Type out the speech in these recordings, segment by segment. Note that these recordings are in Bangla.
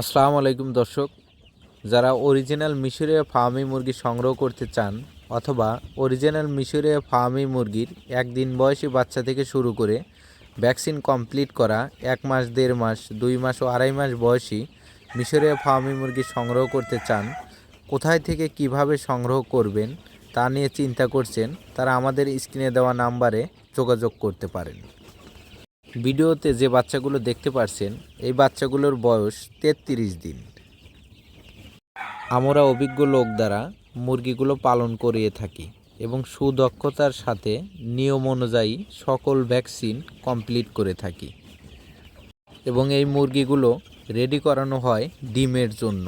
আসসালামু আলাইকুম দর্শক। যারা অরিজিনাল মিশরীয় ফার্মি মুরগি সংগ্রহ করতে চান অথবা অরিজিনাল মিশরীয় ফার্মি মুরগির একদিন বয়সী বাচ্চা থেকে শুরু করে ভ্যাকসিন কমপ্লিট করা, এক মাস, দেড় মাস, দুই মাস ও আড়াই মাস বয়সী মিশরীয় ফার্মি মুরগি সংগ্রহ করতে চান, কোথায় থেকে কীভাবে সংগ্রহ করবেন তা নিয়ে চিন্তা করছেন, তারা আমাদের স্ক্রিনে দেওয়া নাম্বারে যোগাযোগ করতে পারেন। ভিডিওতে যে বাচ্চাগুলো দেখতে পারছেন, এই বাচ্চাগুলোর বয়স তেত্রিশ দিন। আমরা অভিজ্ঞ লোক দ্বারা মুরগিগুলো পালন করিয়ে থাকি এবং সুদক্ষতার সাথে নিয়ম অনুযায়ী সকল ভ্যাকসিন কমপ্লিট করে থাকি এবং এই মুরগিগুলো রেডি করানো হয় ডিমের জন্য।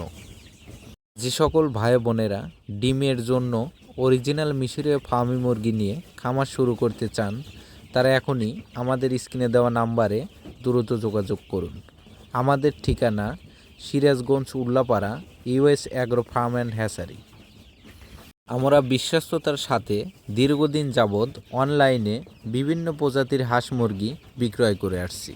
যে সকল ভাই বোনেরা ডিমের জন্য অরিজিনাল মিশরীয় ফার্মি মুরগি নিয়ে খামার শুরু করতে চান তারা এখনই আমাদের স্ক্রিনে দেওয়া নাম্বারে দ্রুত যোগাযোগ করুন। আমাদের ঠিকানা Sirajganj Ullapara, US agro farm and hatchery. আমরা বিশ্বস্ততার সাথে দীর্ঘদিন যাবৎ অনলাইনে বিভিন্ন প্রজাতির হাঁস মুরগি বিক্রয় করে আসছি।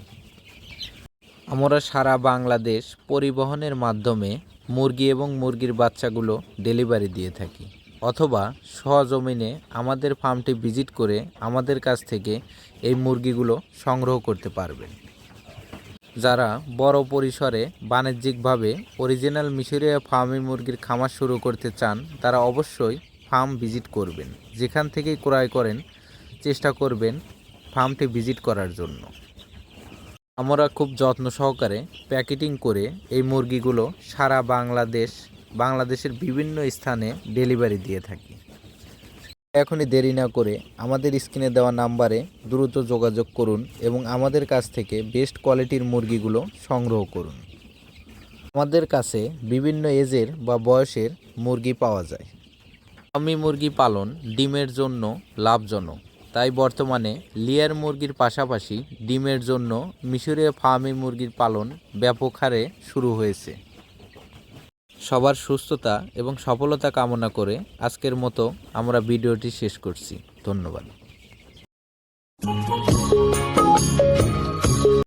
আমরা সারা বাংলাদেশ পরিবহনের মাধ্যমে মুরগি এবং মুরগির বাচ্চাগুলো ডেলিভারি দিয়ে থাকি। অথবা সহজমিনে আমাদের ফার্মটি ভিজিট করে আমাদের কাছ থেকে এই মুরগিগুলো সংগ্রহ করতে পারবেন। যারা বড় পরিসরে বাণিজ্যিকভাবে অরিজিনাল মিশরীয় ফার্মি মুরগির খামার শুরু করতে চান, তারা অবশ্যই ফার্ম ভিজিট করবেন। যেখান থেকেই ক্রয় করেন, চেষ্টা করবেন ফার্মটি ভিজিট করার জন্য। আমরা খুব যত্ন সহকারে প্যাকেটিং করে এই মুরগিগুলো সারা বাংলাদেশ বাংলাদেশের বিভিন্ন স্থানে ডেলিভারি দিয়ে থাকি। এখনই দেরি না করে আমাদের স্ক্রিনে দেওয়া নাম্বারে দ্রুত যোগাযোগ করুন এবং আমাদের কাছ থেকে বেস্ট কোয়ালিটির মুরগিগুলো সংগ্রহ করুন। আমাদের কাছে বিভিন্ন এজের বা বয়সের মুরগি পাওয়া যায়। আমি মুরগি পালন ডিমের জন্য লাভজনক। তাই বর্তমানে লেয়ার মুরগির পাশাপাশি ডিমের জন্য মিশরীয় ফার্মি মুরগির পালন ব্যাপক হারে শুরু হয়েছে। সবার সুস্থতা এবং সফলতা কামনা করে আজকের মতো আমরা ভিডিওটি শেষ করছি। ধন্যবাদ।